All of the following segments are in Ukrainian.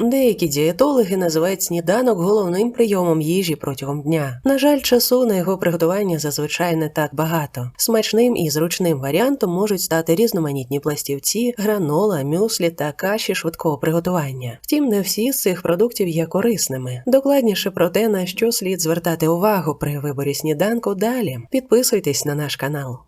Деякі дієтологи називають сніданок головним прийомом їжі протягом дня. На жаль, часу на його приготування зазвичай не так багато. Смачним і зручним варіантом можуть стати різноманітні пластівці, гранола, мюслі та каші швидкого приготування. Втім, не всі з цих продуктів є корисними. Докладніше про те, на що слід звертати увагу при виборі сніданку далі. Підписуйтесь на наш канал.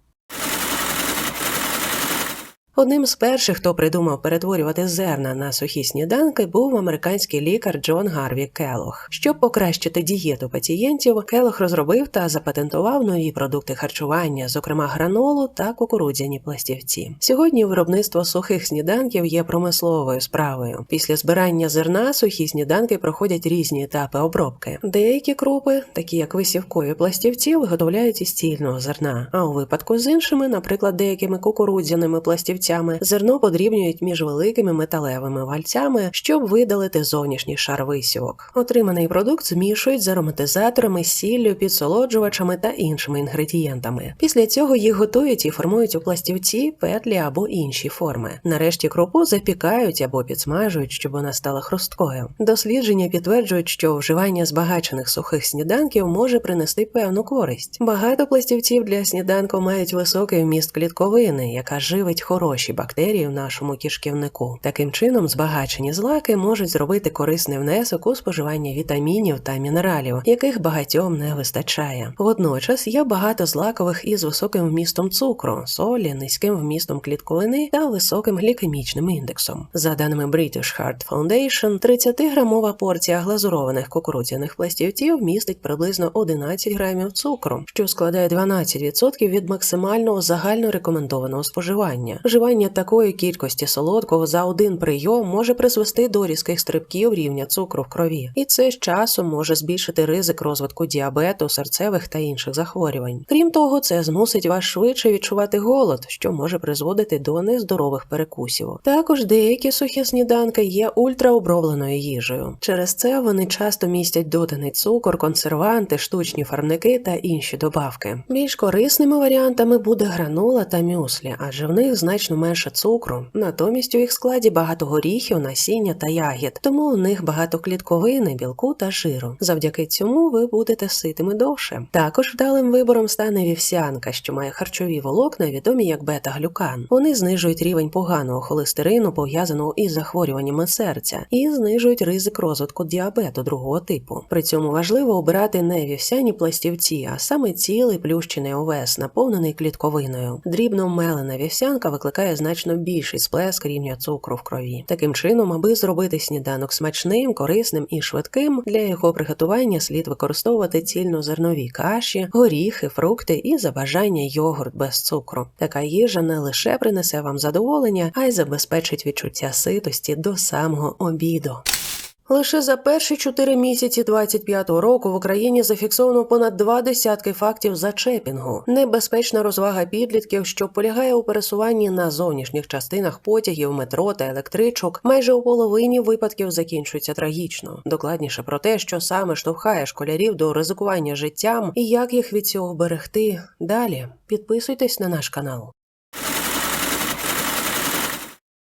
Одним з перших, хто придумав перетворювати зерна на сухі сніданки, був американський лікар Джон Гарві Келох. Щоб покращити дієту пацієнтів, Келох розробив та запатентував нові продукти харчування, зокрема гранолу та кукурудзяні пластівці. Сьогодні виробництво сухих сніданків є промисловою справою. Після збирання зерна сухі сніданки проходять різні етапи обробки. Деякі крупи, такі як висівкові пластівці, виготовляють із цільного зерна. А у випадку з іншими, наприклад, деякими кукурудзяними пластівцями, зерно подрібнюють між великими металевими вальцями, щоб видалити зовнішній шар висівок. Отриманий продукт змішують з ароматизаторами, сіллю, підсолоджувачами та іншими інгредієнтами. Після цього їх готують і формують у пластівці, петлі або інші форми. Нарешті крупу запікають або підсмажують, щоб вона стала хрусткою. Дослідження підтверджують, що вживання збагачених сухих сніданків може принести певну користь. Багато пластівців для сніданку мають високий вміст клітковини, яка живить хороші бактерії в нашому кишківнику. Таким чином, збагачені злаки можуть зробити корисний внесок у споживання вітамінів та мінералів, яких багатьом не вистачає. Водночас є багато злакових із високим вмістом цукру, солі, низьким вмістом клітковини та високим глікемічним індексом. За даними British Heart Foundation, 30-грамова порція глазурованих кукурудзяних пластівців містить приблизно 11 грамів цукру, що складає 12% від максимального загально рекомендованого споживання. Вживання такої кількості солодкого за один прийом може призвести до різких стрибків рівня цукру в крові, і це з часом може збільшити ризик розвитку діабету, серцевих та інших захворювань. Крім того, це змусить вас швидше відчувати голод, що може призводити до нездорових перекусів. Також деякі сухі сніданки є ультраобробленою їжею. Через це вони часто містять доданий цукор, консерванти, штучні фарбники та інші добавки. Більш корисними варіантами буде гранула та мюслі, адже в них значно менше цукру. Натомість у їх складі багато горіхів, насіння та ягід, тому у них багато клітковини, білку та жиру. Завдяки цьому ви будете ситими довше. Також вдалим вибором стане вівсянка, що має харчові волокна, відомі як бета-глюкан. Вони знижують рівень поганого холестерину, пов'язаного із захворюваннями серця, і знижують ризик розвитку діабету другого типу. При цьому важливо обирати не вівсяні пластівці, а саме цілий плющений овес, наповнений клітковиною. Дрібно мелена вівсянка викликає значно більший сплеск рівня цукру в крові. Таким чином, аби зробити сніданок смачним, корисним і швидким, для його приготування слід використовувати цільнозернові каші, горіхи, фрукти і за бажання йогурт без цукру. Така їжа не лише принесе вам задоволення, а й забезпечить відчуття ситості до самого обіду. Лише за перші чотири місяці 25-го року в Україні зафіксовано понад два десятки фактів зачепінгу. Небезпечна розвага підлітків, що полягає у пересуванні на зовнішніх частинах потягів, метро та електричок, майже у половині випадків закінчується трагічно. Докладніше про те, що саме штовхає школярів до ризикування життям і як їх від цього вберегти. Далі підписуйтесь на наш канал.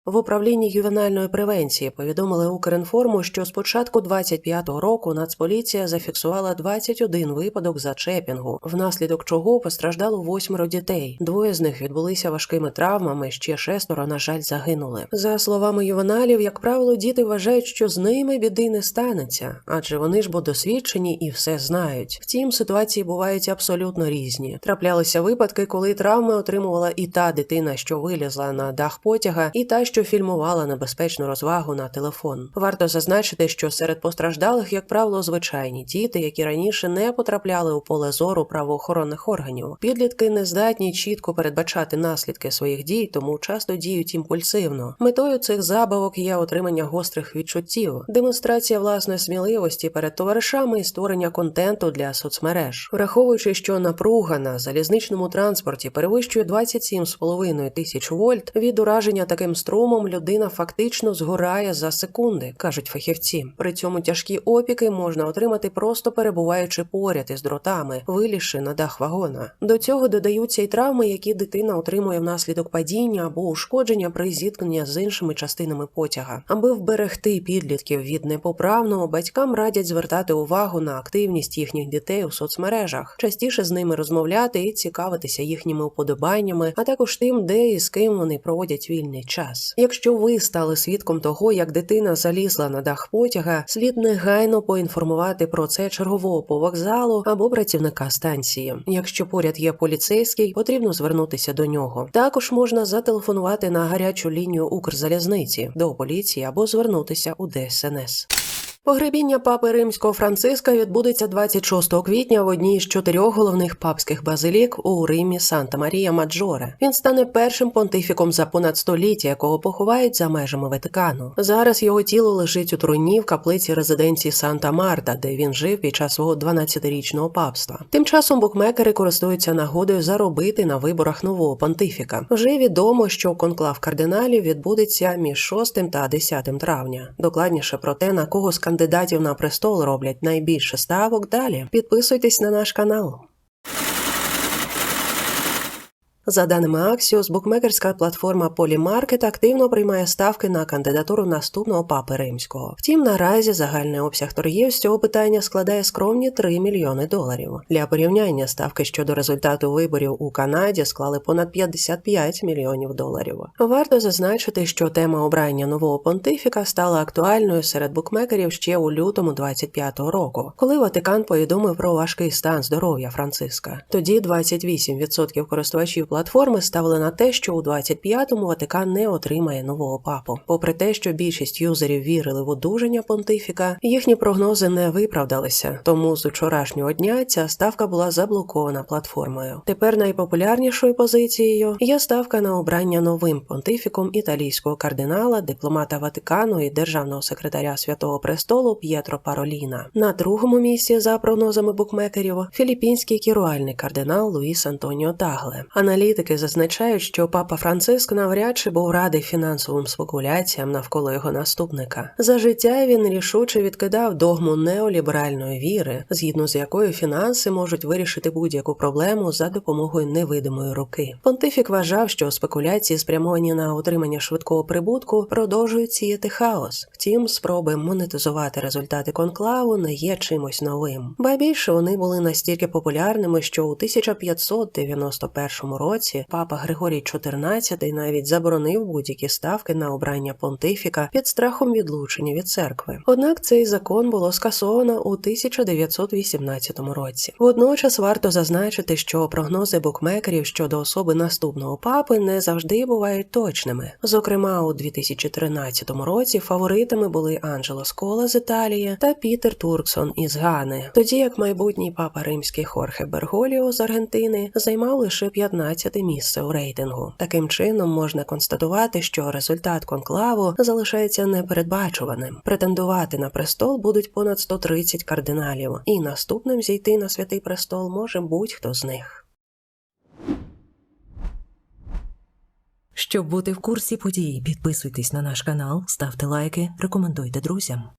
В управлінні ювенальної превенції повідомили Укрінформу, що з початку 25-го року Нацполіція зафіксувала 21 випадок зачепінгу, внаслідок чого постраждало восьмеро дітей. Двоє з них відбулися важкими травмами, ще шестеро, на жаль, загинули. За словами ювеналів, як правило, діти вважають, що з ними біди не станеться, адже вони ж бо досвідчені і все знають. Втім, ситуації бувають абсолютно різні. Траплялися випадки, коли травми отримувала і та дитина, що вилізла на дах потяга, і та, що фільмувала небезпечну розвагу на телефон. Варто зазначити, що серед постраждалих, як правило, звичайні діти, які раніше не потрапляли у поле зору правоохоронних органів. Підлітки не здатні чітко передбачати наслідки своїх дій, тому часто діють імпульсивно. Метою цих забавок є отримання гострих відчуттів, демонстрація власної сміливості перед товаришами і створення контенту для соцмереж, враховуючи, що напруга на залізничному транспорті перевищує 27,5 тисяч вольт від ураження таким струмом струмом людина фактично згорає за секунди, кажуть фахівці. При цьому тяжкі опіки можна отримати просто перебуваючи поряд із дротами, вилізши на дах вагона. До цього додаються й травми, які дитина отримує внаслідок падіння або ушкодження при зіткненні з іншими частинами потяга. Аби вберегти підлітків від непоправного, батькам радять звертати увагу на активність їхніх дітей у соцмережах, частіше з ними розмовляти і цікавитися їхніми уподобаннями, а також тим, де і з ким вони проводять вільний час. Якщо ви стали свідком того, як дитина залізла на дах потяга, слід негайно поінформувати про це чергового по вокзалу або працівника станції. Якщо поряд є поліцейський, потрібно звернутися до нього. Також можна зателефонувати на гарячу лінію Укрзалізниці до поліції або звернутися у ДСНС. Погребіння папи римського Франциска відбудеться 26 квітня в одній з чотирьох головних папських базилік у Римі Санта Марія Маджоре. Він стане першим понтифіком за понад століття, якого поховають за межами Ватикану. Зараз його тіло лежить у труні в каплиці резиденції Санта Марта, де він жив під час свого 12-річного папства. Тим часом букмекери користуються нагодою заробити на виборах нового понтифіка. Вже відомо, що конклав кардиналів відбудеться між 6 та 10 травня. Докладніше про те, на кого з кандидатів на престол роблять найбільше ставок. Далі підписуйтесь на наш канал. За даними Axios, букмекерська платформа Polymarket активно приймає ставки на кандидатуру наступного папи римського. Втім, наразі загальний обсяг торгів з цього питання складає скромні 3 мільйони доларів. Для порівняння ставки щодо результату виборів у Канаді склали понад 55 мільйонів доларів. Варто зазначити, що тема обрання нового понтифіка стала актуальною серед букмекерів ще у лютому 25-го року, коли Ватикан повідомив про важкий стан здоров'я Франциска. Тоді 28% користувачів платформи ставили на те, що у 25-му Ватикан не отримає нового папу. Попри те, що більшість юзерів вірили в одужання понтифіка, їхні прогнози не виправдалися. Тому з учорашнього дня ця ставка була заблокована платформою. Тепер найпопулярнішою позицією є ставка на обрання новим понтифіком італійського кардинала, дипломата Ватикану і державного секретаря Святого Престолу П'єтро Пароліна. На другому місці, за прогнозами букмекерів, філіппінський керуальний кардинал Луїс Антоніо Тагле. Аналітики зазначають, що папа Франциск навряд чи був радий фінансовим спекуляціям навколо його наступника. За життя він рішуче відкидав догму неоліберальної віри, згідно з якою фінанси можуть вирішити будь-яку проблему за допомогою невидимої руки. Понтифік вважав, що спекуляції, спрямовані на отримання швидкого прибутку, продовжують сіяти хаос. Втім, спроби монетизувати результати конклаву не є чимось новим. Ба більше вони були настільки популярними, що у 1591 році папа Григорій XIV навіть заборонив будь-які ставки на обрання понтифіка під страхом відлучення від церкви. Однак цей закон було скасовано у 1918 році. Водночас варто зазначити, що прогнози букмекерів щодо особи наступного папи не завжди бувають точними. Зокрема, у 2013 році фаворитами були Анджело Скола з Італії та Пітер Турксон із Гани, тоді як майбутній папа римський Хорхе Берголіо з Аргентини займав лише 15 місце у рейтингу. Таким чином можна констатувати, що результат конклаву залишається непередбачуваним. Претендувати на престол будуть понад 130 кардиналів, і наступним зійти на святий престол може будь-хто з них. Щоб бути в курсі подій, підписуйтесь на наш канал, ставте лайки, рекомендуйте друзям.